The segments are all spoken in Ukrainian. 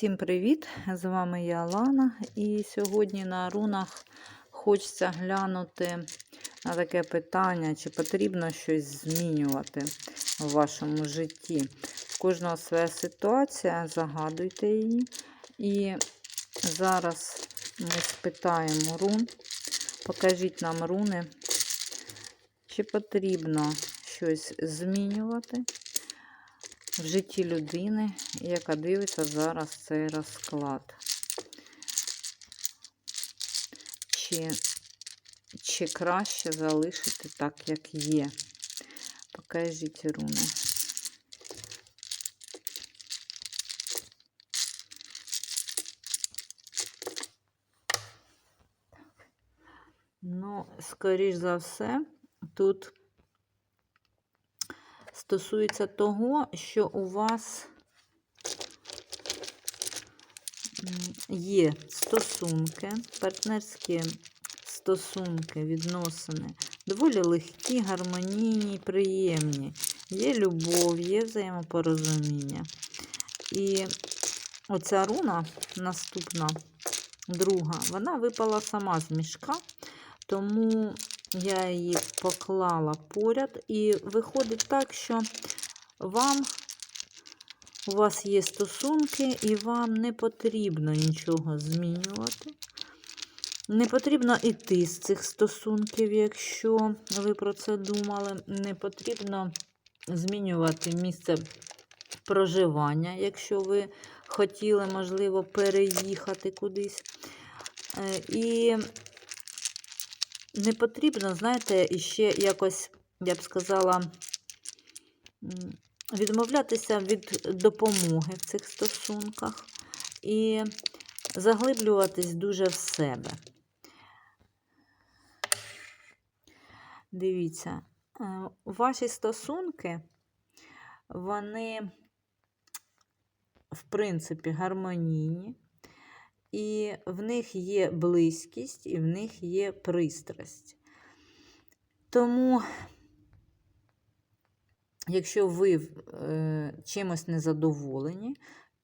Всім привіт! З вами я Лана. І сьогодні на рунах хочеться глянути на таке питання, чи потрібно щось змінювати в вашому житті. У кожного своя ситуація, загадуйте її. І зараз ми спитаємо рун. Покажіть нам руни, чи потрібно щось змінювати в житті людини, яка дивиться зараз цей розклад. Чи, чи краще залишити так, як є? Покажіть руни. Ну, скоріш за все, тут стосується того, що у вас є стосунки, партнерські стосунки, відносини, доволі легкі, гармонійні, приємні. Є любов, є взаємопорозуміння. І оця руна наступна, друга, вона випала сама з мішка, тому я її поклала поряд, і виходить так, що вам у вас є стосунки, і вам не потрібно нічого змінювати. Не потрібно йти з цих стосунків, якщо ви про це думали. Не потрібно змінювати місце проживання, якщо ви хотіли, можливо, переїхати кудись. Е, І не потрібно, знаєте, іще якось, я б сказала, відмовлятися від допомоги в цих стосунках і заглиблюватись дуже в себе. Дивіться, е, ваші стосунки, вони, в принципі, гармонійні. І в них є близькість, і в них є пристрасть. Тому, якщо ви е, чимось незадоволені,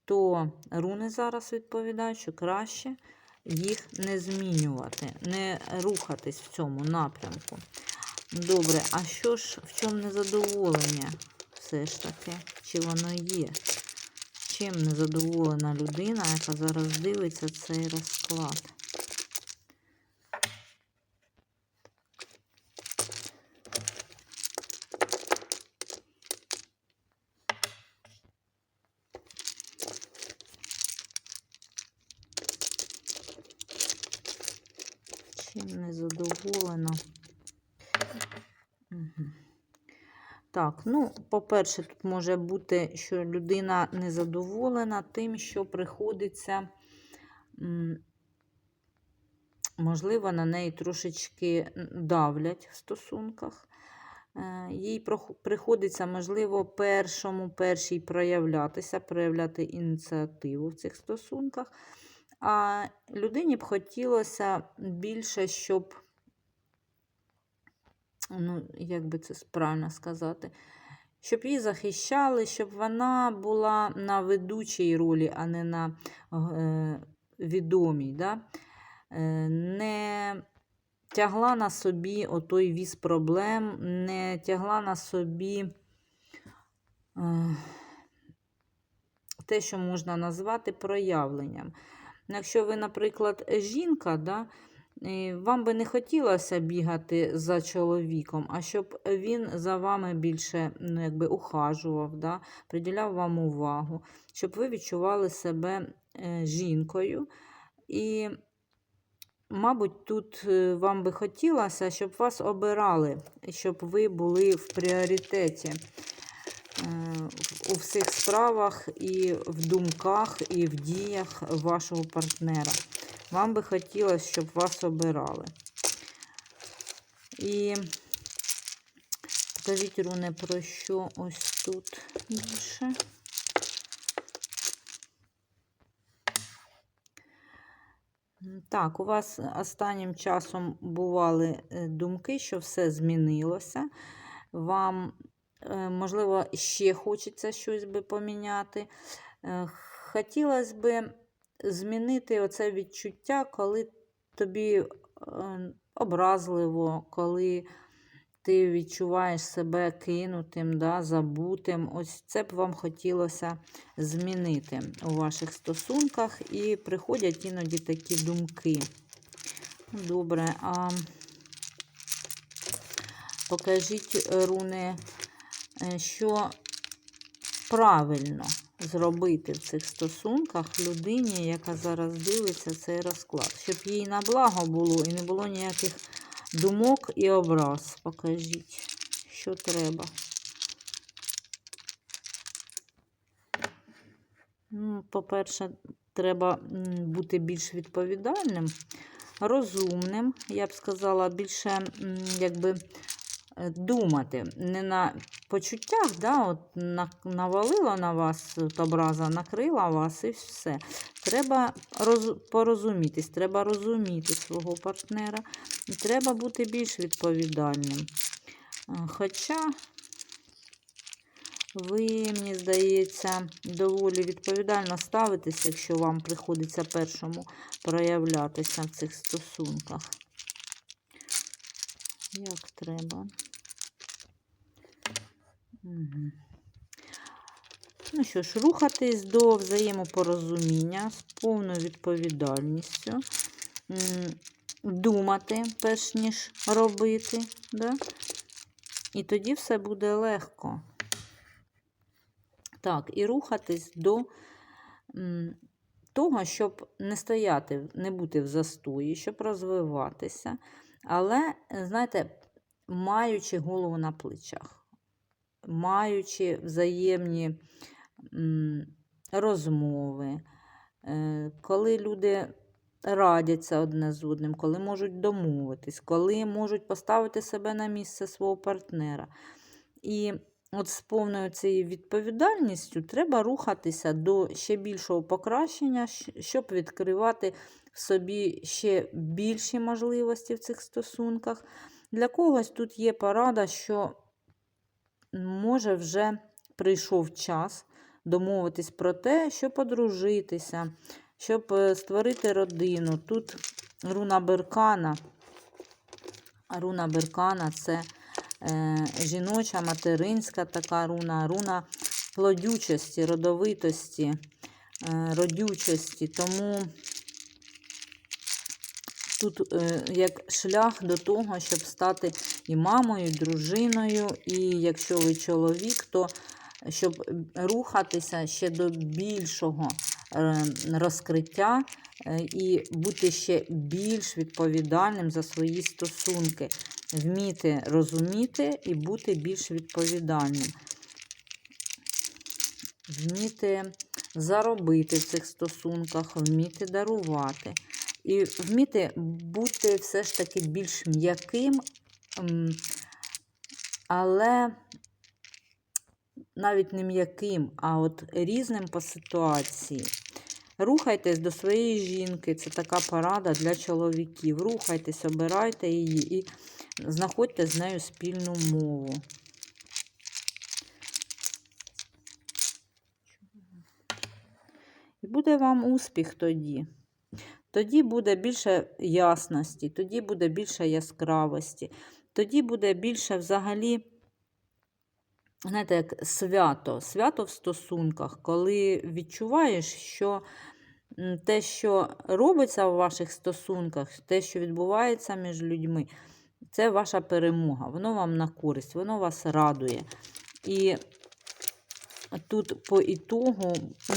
то руни зараз відповідають, що краще їх не змінювати, не рухатись в цьому напрямку. Добре, а що ж в чому незадоволення все ж таки? Чи воно є? Чим незадоволена людина, яка зараз дивиться цей розклад. Чим незадоволена? Угу. Так, ну, по-перше, тут може бути, що людина незадоволена тим, що приходиться, можливо, на неї трошечки давлять в стосунках. Е, їй приходиться, можливо, першому, першій проявлятися, проявляти ініціативу в цих стосунках. А людині б хотілося більше, щоб ну, як би це правильно сказати, щоб її захищали, щоб вона була на ведучій ролі, а не на е, відомій. Да? Е, не тягла на собі отой віз проблем, не тягла на собі е, те, що можна назвати проявленням. Якщо ви, наприклад, жінка, да, вам би не хотілося бігати за чоловіком, а щоб він за вами більше ну, якби, ухажував, да, приділяв вам увагу, щоб ви відчували себе е, жінкою. І, мабуть, тут е, вам би хотілося, щоб вас обирали, щоб ви були в пріоритеті. Е, у всіх справах, і в думках, і в діях вашого партнера. Вам би хотілося, щоб вас обирали. І покажіть, руни, про що ось тут більше. Так, у вас останнім часом бували е, думки, що все змінилося. Вам, е, можливо, ще хочеться щось би поміняти. Е, хотілося б змінити оце відчуття, коли тобі е, образливо, коли ти відчуваєш себе кинутим, да, забутим. Ось це б вам хотілося змінити у ваших стосунках, і приходять іноді такі думки. Добре, а покажіть, руни, е, що правильно зробити в цих стосунках людині, яка зараз дивиться цей розклад, щоб їй на благо було і не було ніяких думок і образ. Покажіть, що треба. Ну, По-перше, треба бути більш відповідальним, розумним, я б сказала, більше якби думати. Не на почуттях, да, от навалила на вас от образа, накрила вас і все. Треба роз, порозумітись, треба розуміти свого партнера, і треба бути більш відповідальним. Хоча ви, мені здається, доволі відповідально ставитесь, якщо вам приходиться першому проявлятися в цих стосунках. Як треба. Ну що ж, рухатись до взаємопорозуміння з повною відповідальністю, думати, перш ніж робити. Да? І тоді все буде легко. Так, і рухатись до того, щоб не стояти, не бути в застої, щоб розвиватися. Але, знаєте, маючи голову на плечах, маючи взаємні розмови, е, коли люди радяться одне з одним, коли можуть домовитись, коли можуть поставити себе на місце свого партнера. І от з повною цією відповідальністю треба рухатися до ще більшого покращення, щоб відкривати в собі ще більші можливості в цих стосунках. Для когось тут є порада, що може вже прийшов час домовитись про те, щоб одружитися, щоб е, створити родину. Тут руна Беркана. Руна Беркана це е, жіноча, материнська така руна, руна плодючості, родовитості, е, родючості. Тому тут е, як шлях до того, щоб стати і мамою, і дружиною, і якщо ви чоловік, то щоб рухатися ще до більшого е, розкриття е, і бути ще більш відповідальним за свої стосунки, вміти розуміти і бути більш відповідальним, вміти заробити в цих стосунках, вміти дарувати. І вміти бути все ж таки більш м'яким, але навіть не м'яким, а от різним по ситуації. Рухайтесь до своєї жінки, це така порада для чоловіків. Рухайтесь, обирайте її і знаходьте з нею спільну мову. І буде вам успіх тоді. Тоді буде більше ясності, тоді буде більше яскравості, тоді буде більше взагалі, знаєте, як свято, свято в стосунках, коли відчуваєш, що те, що робиться в ваших стосунках, те, що відбувається між людьми, це ваша перемога. Воно вам на користь, воно вас радує. І тут по ітогу,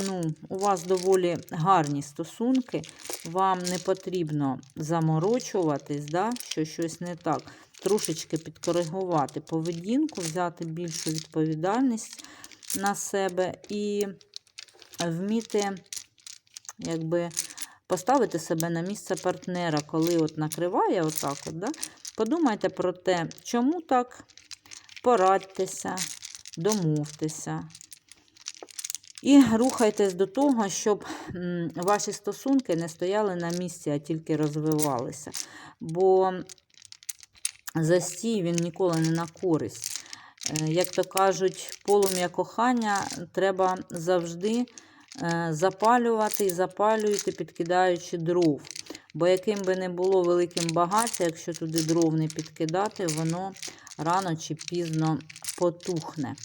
ну, у вас доволі гарні стосунки, вам не потрібно заморочуватись, да, що щось не так. Трошечки підкоригувати поведінку, взяти більшу відповідальність на себе і вміти, якби, поставити себе на місце партнера, коли от накриває отак, от, да, подумайте про те, чому так, порадьтеся, домовтеся. І рухайтесь до того, щоб ваші стосунки не стояли на місці, а тільки розвивалися. Бо застій він ніколи не на користь. Е, Як то кажуть, полум'я кохання треба завжди е, запалювати і запалюйте, підкидаючи дров. Бо яким би не було великим багаття, якщо туди дров не підкидати, воно рано чи пізно потухне.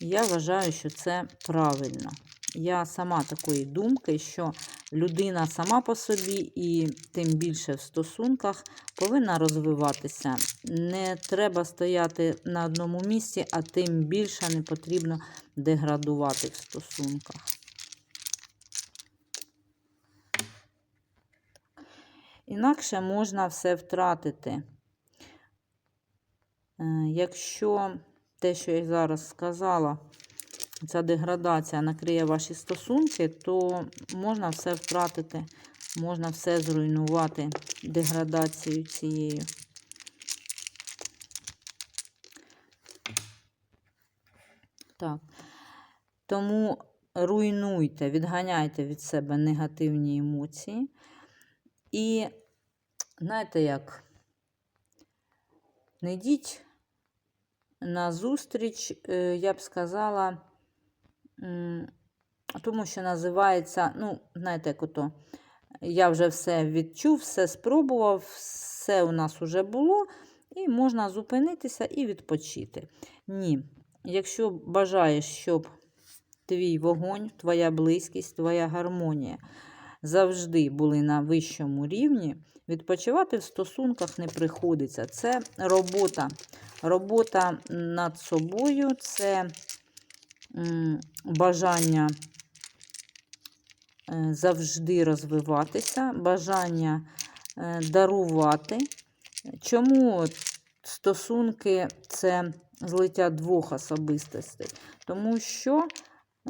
Я вважаю, що це правильно. Я сама такої думки, що людина сама по собі і тим більше в стосунках повинна розвиватися. Не треба стояти на одному місці, а тим більше не потрібно деградувати в стосунках. Інакше можна все втратити. Е, Якщо те, що я зараз сказала, ця деградація накриє ваші стосунки, то можна все втратити, можна все зруйнувати деградацією цією. Так. Тому руйнуйте, відганяйте від себе негативні емоції. І знаєте як? Не йдіть на зустріч, е, я б сказала, тому що називається, ну, знаєте, як ото, я вже все відчув, все спробував, все у нас вже було, і можна зупинитися і відпочити. Ні. Якщо бажаєш, щоб твій вогонь, твоя близькість, твоя гармонія завжди були на вищому рівні, відпочивати в стосунках не приходиться. Це робота. Робота над собою, це бажання е, завжди розвиватися, бажання е, дарувати. Чому стосунки це злиття двох особистостей? Тому що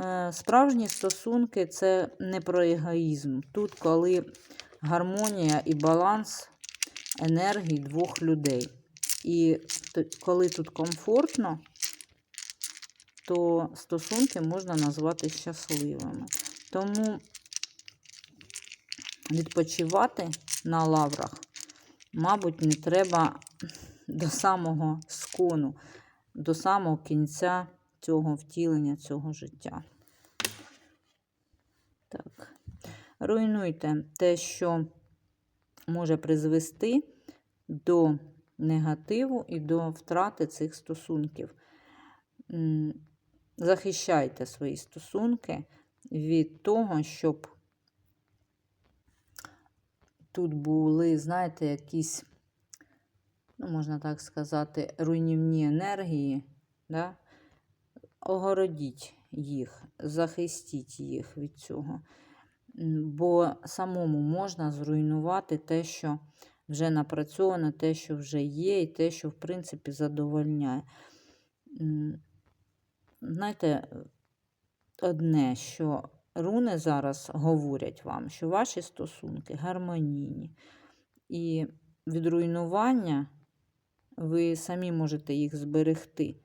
е, справжні стосунки це не про егоїзм. Тут, коли гармонія і баланс енергії двох людей. І коли тут комфортно, то стосунки можна назвати щасливими. Тому відпочивати на лаврах, мабуть, не треба до самого скону, до самого кінця цього втілення, цього життя. Так. Руйнуйте те, що може призвести до негативу і до втрати цих стосунків. Захищайте свої стосунки від того, щоб тут були, знаєте, якісь, ну, можна так сказати, руйнівні енергії. Да? Огородіть їх, захистіть їх від цього. Бо самому можна зруйнувати те, що вже напрацьовано, те, що вже є, і те, що, в принципі, задовольняє. Знаєте, одне, що руни зараз говорять вам, що ваші стосунки гармонійні. І від руйнування ви самі можете їх зберегти.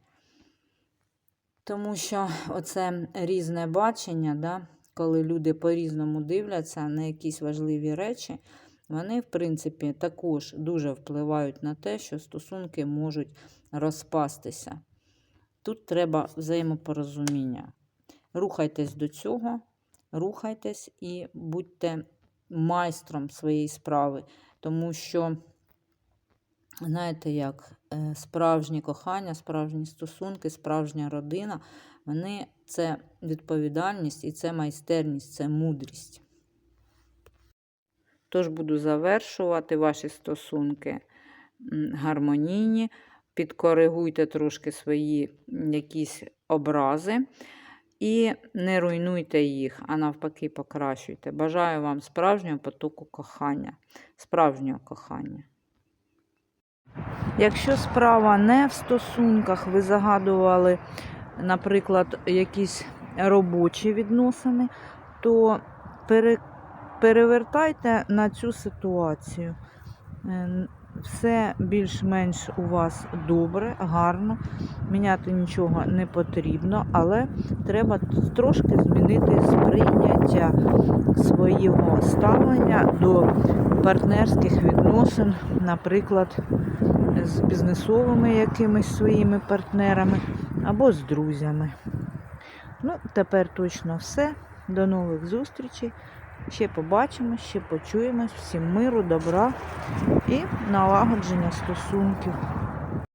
Тому що оце різне бачення, да, коли люди по-різному дивляться на якісь важливі речі, вони, в принципі, також дуже впливають на те, що стосунки можуть розпастися. Тут треба взаємопорозуміння. Рухайтесь до цього, рухайтесь і будьте майстром своєї справи, тому що, знаєте, як е, справжнє кохання, справжні стосунки, справжня родина, вони це відповідальність і це майстерність, це мудрість. Тож буду завершувати ваші стосунки гармонійні. Підкоригуйте трошки свої якісь образи і не руйнуйте їх, а навпаки, покращуйте. Бажаю вам справжнього потоку кохання, справжнього кохання. Якщо справа не в стосунках, ви загадували, наприклад, якісь робочі відносини, то пере, перевертайте на цю ситуацію. Е, Все більш-менш у вас добре, гарно. Міняти нічого не потрібно, але треба трошки змінити сприйняття свого ставлення до партнерських відносин, наприклад, з бізнесовими якимись своїми партнерами або з друзями. Ну, тепер точно все. До нових зустрічей. Ще побачимо, ще почуємось. Всім миру, добра і налагодження стосунків.